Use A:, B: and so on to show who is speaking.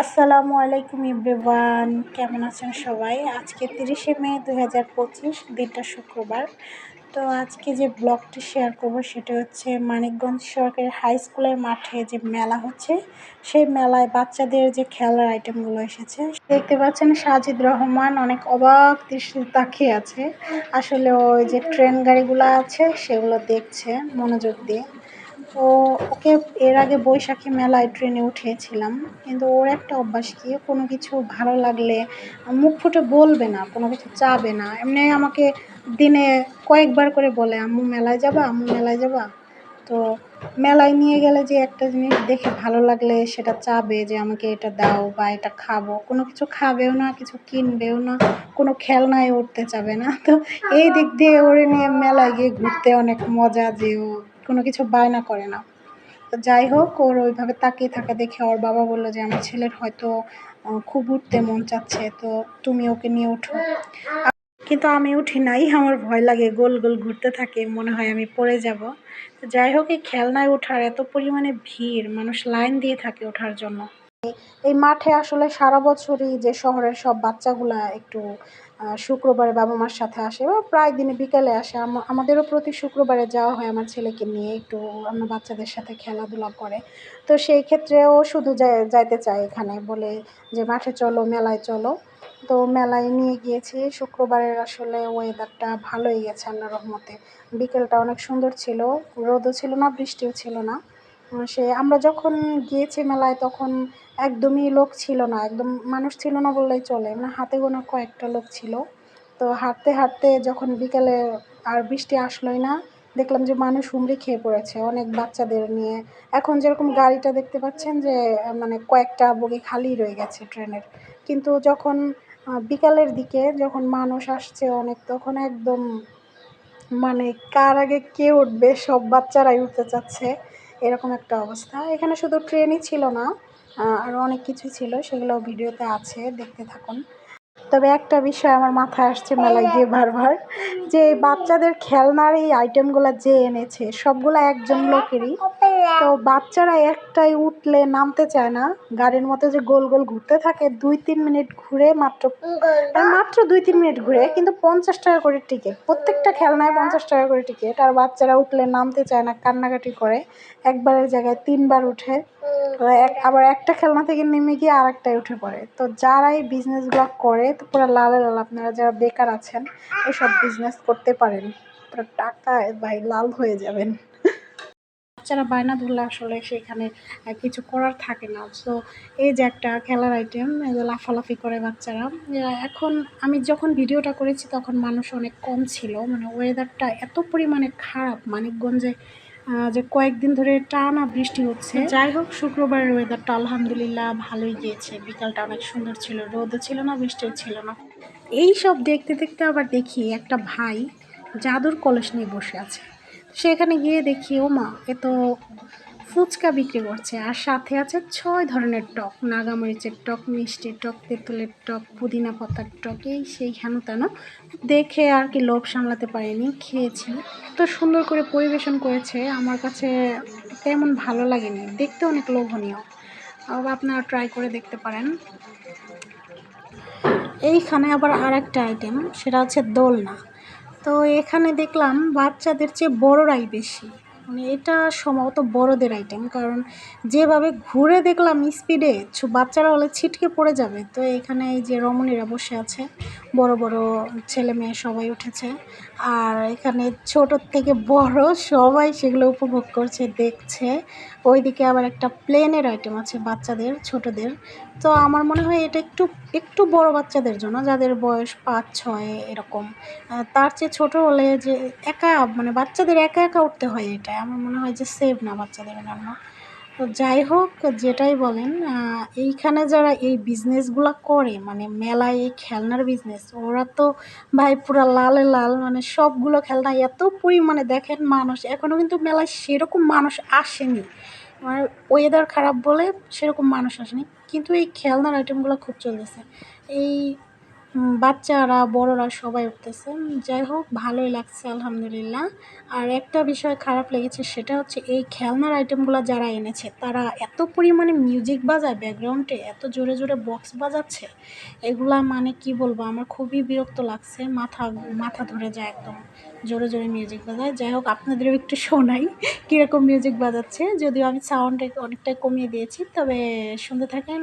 A: আসসালামু আলাইকুম ইব্রেবান কেমন আছেন সবাই? আজকে তিরিশে মে দু হাজার পঁচিশ, দিনটা শুক্রবার। তো আজকে যে ব্লগটি শেয়ার করব সেটা হচ্ছে মানিকগঞ্জ সরকারি হাই স্কুলের মাঠে যে মেলা হচ্ছে, সেই মেলায় বাচ্চাদের যে খেলার আইটেমগুলো এসেছে, দেখতে পাচ্ছেন সাজিদ রহমান অনেক অবাক দৃষ্টিতে তাকিয়ে আছে। আসলে ওই যে ট্রেন গাড়িগুলো আছে, সেগুলো দেখছে মনোযোগ দিয়ে। ও ওকে এর আগে বৈশাখী মেলায় ট্রেনে উঠিয়েছিলাম কিন্তু ওর একটা অভ্যাস কি, কোনো কিছু ভালো লাগলে মুখ ফুটে বলবে না, কোনো কিছু চাবে না। এমনি আমাকে দিনে কয়েকবার করে বলে, আম্মু, মেলায় যাবা? আম্মু, মেলায় যাবা? তো মেলায় নিয়ে গেলে যে একটা জিনিস দেখে ভালো লাগলে সেটা চাবে যে আমাকে এটা দাও বা এটা খাব। কোনো কিছু খাবেও না, কিছু কিনবেও না, কোনো খেলনায় উঠতে চাবে না। তো এই দিক দিয়ে ওরে নিয়ে মেলায় গিয়ে ঘুরতে অনেক মজা যে ও কোনো কিছু বায়না করে না। তো যাই হোক, ওর ওইভাবে তাকিয়ে থাকা দেখে ওর বাবা বলল যে, আমার ছেলের হয়তো খুব উঠতে মন চাচ্ছে, তো তুমি ওকে নিয়ে উঠো। কিন্তু আমি উঠি নাই, আমার ভয় লাগে, গোল গোল ঘুরতে থাকে, মনে হয় আমি পড়ে যাব। তো যাই হোক, এই খেলনায় ওঠার এত পরিমাণে ভিড়, মানুষ লাইন দিয়ে থাকে ওঠার জন্য। এই মাঠে আসলে সারা বছরই যে শহরের সব বাচ্চাগুলা একটু শুক্রবারে বাবা মার সাথে আসে বা প্রায় দিনে বিকালে আসে। আমাদেরও প্রতি শুক্রবারে যাওয়া হয় আমার ছেলেকে নিয়ে, একটু আমার বাচ্চাদের সাথে খেলাধুলা করে। তো সেই ক্ষেত্রে ও শুধু যাইতে চায় এখানে বলে যে, মাঠে চলো, মেলায় চলো। তো মেলায় নিয়ে গিয়েছি। শুক্রবারের আসলে ওয়েদারটা ভালোই গেছে আল্লাহ রহমতে। বিকেলটা অনেক সুন্দর ছিল, রোদও ছিল না, বৃষ্টিও ছিল না। সে, আমরা যখন গিয়েছি মেলায় তখন একদমই লোক ছিল না, একদম মানুষ ছিল না বললেই চলে। মানে হাতে গোনা কয়েকটা লোক ছিল। তো হাঁটতে হাঁটতে যখন বিকেলে আর বৃষ্টি আসলোই না, দেখলাম যে মানুষ হুমড়ি খেয়ে পড়েছে, অনেক বাচ্চাদের নিয়ে। এখন যেরকম গাড়িটা দেখতে পাচ্ছেন যে মানে কয়েকটা বগি খালি রয়ে গেছে ট্রেনের। কিন্তু যখন বিকালের দিকে যখন মানুষ আসছে অনেক, তখন একদম মানে কার আগে কে উঠবে, সব বাচ্চারাই উঠতে চাচ্ছে। এরকম একটা অবস্থা। এখানে শুধু ট্রেনই ছিল না আরও অনেক কিছু ছিল, সেগুলো ভিডিওতে আছে, দেখতে থাকুন। তবে একটা বিষয় আমার মাথায় আসছে মেলায় গিয়ে বারবার, যে বাচ্চাদের খেলনার এই আইটেমগুলো যে এনেছে, সবগুলো একজন লোকেরই। তো বাচ্চারা একটাই উঠলে নামতে চায় না। গাড়ির মতো যে গোল গোল ঘুরতে থাকে দুই তিন মিনিট ঘুরে মাত্র মাত্র দুই তিন মিনিট ঘুরে, কিন্তু পঞ্চাশ টাকা করে টিকিট প্রত্যেকটা খেলনায় পঞ্চাশ টাকা করে টিকিট আর বাচ্চারা উঠলে নামতে চায় না, কান্নাকাটি করে। একবারের জায়গায় তিনবার উঠে। আবার একটা খেলনা থেকে নেমে গিয়ে আর একটাই উঠে পড়ে। তো যারা এই বিজনেসগুলো করে, তো পুরো লালে লাল, আপনারা যারা বেকার আছেন, এসব বিজনেস করতে পারেন। পুরো টাকা ভাই লাল হয়ে যাবেন। বাচ্চারা বায়না ধরলে আসলে সেখানে কিছু করার থাকে না। সো এই যে একটা খেলার আইটেম লাফালাফি করে বাচ্চারা এখন আমি যখন ভিডিওটা করেছি, তখন মানুষ অনেক কম ছিল। মানে ওয়েদারটা এত পরিমাণে খারাপ, মানিকগঞ্জে যে কয়েকদিন ধরে টানা বৃষ্টি হচ্ছে। যাই হোক শুক্রবারের ওয়েদারটা আলহামদুলিল্লাহ ভালোই গিয়েছে। বিকালটা অনেক সুন্দর ছিল রোদও ছিল না বৃষ্টিও ছিল না। এই সব দেখতে দেখতে আবার দেখি একটা ভাই জাদুর কলস নিয়ে বসে আছে। সেখানে গিয়ে দেখি ও মা এ তো ফুচকা বিক্রি করছে। আর সাথে আছে ছয় ধরনের টক, নাগামরিচের টক, মিষ্টির টক, তেঁতুলের টক, পুদিনা পাতার টক, এই সেই হেন তেন দেখে আর কি লোভ সামলাতে পারিনি, খেয়েছি। এত সুন্দর করে পরিবেশন করেছে, আমার কাছে তেমন ভালো লাগেনি। দেখতে অনেক লোভনীয়। আপনারা ট্রাই করে দেখতে পারেন। এইখানে আবার আর একটা আইটেম সেটা হচ্ছে দোলনা। তো এখানে দেখলাম বাচ্চাদের চেয়ে বড়রাই বেশি। মানে এটা সম্ভবত বড়দের আইটেম কারণ যেভাবে ঘুরে দেখলাম স্পিডে বাচ্চারা হলে ছিটকে পড়ে যাবে। তো এখানে এই যে রমণীরা বসে আছে বড় বড় ছেলে মেয়ে সবাই উঠেছে। আর এখানে ছোট থেকে বড় সবাই সেগুলো উপভোগ করছে, দেখছে। ওইদিকে আবার একটা প্লেনের আইটেম আছে বাচ্চাদের, ছোটদের। তো আমার মনে হয় এটা একটু একটু বড় বাচ্চাদের জন্য, যাদের বয়স পাঁচ, ছয় এরকম। তার চেয়ে ছোট হলে যে একা মানে বাচ্চাদের একা একা উঠতে হয় এটা। আমার মনে হয় যে সেভ না বাচ্চাদের জন্য। তো যাই হোক, যেটাই বলেন এইখানে যারা এই বিজনেসগুলো করে মানে মেলায় এই খেলনার বিজনেস ওরা তো ভাই পুরো লালে লাল মানে সবগুলো খেলনা এত পরিমাণে দেখেন মানুষ এখনও কিন্তু মেলায় সেরকম মানুষ আসেনি। আমার ওয়েদার খারাপ বলে সেরকম মানুষ আসেনি। কিন্তু এই খেলনার আইটেমগুলো খুব চলতেছে। এই বাচ্চারা, বড়রা সবাই উঠতেছে। যাই হোক, ভালোই লাগছে, আলহামদুলিল্লাহ। আর একটা বিষয় খারাপ লেগেছে, সেটা হচ্ছে এই খেলনার আইটেমগুলো যারা এনেছে, তারা এত পরিমাণে মিউজিক বাজায় ব্যাকগ্রাউন্ডে এত জোরে জোরে বক্স বাজাচ্ছে। এগুলা মানে কি বলব, আমার খুবই বিরক্ত লাগছে, মাথা মাথা ধরে যায় একদম, জোরে জোরে মিউজিক বাজায়। যাই হোক, আপনাদেরও একটু শোনাই, কীরকম মিউজিক বাজাচ্ছে। যদিও আমি সাউন্ড অনেকটাই কমিয়ে দিয়েছি, তবে শুনতে থাকেন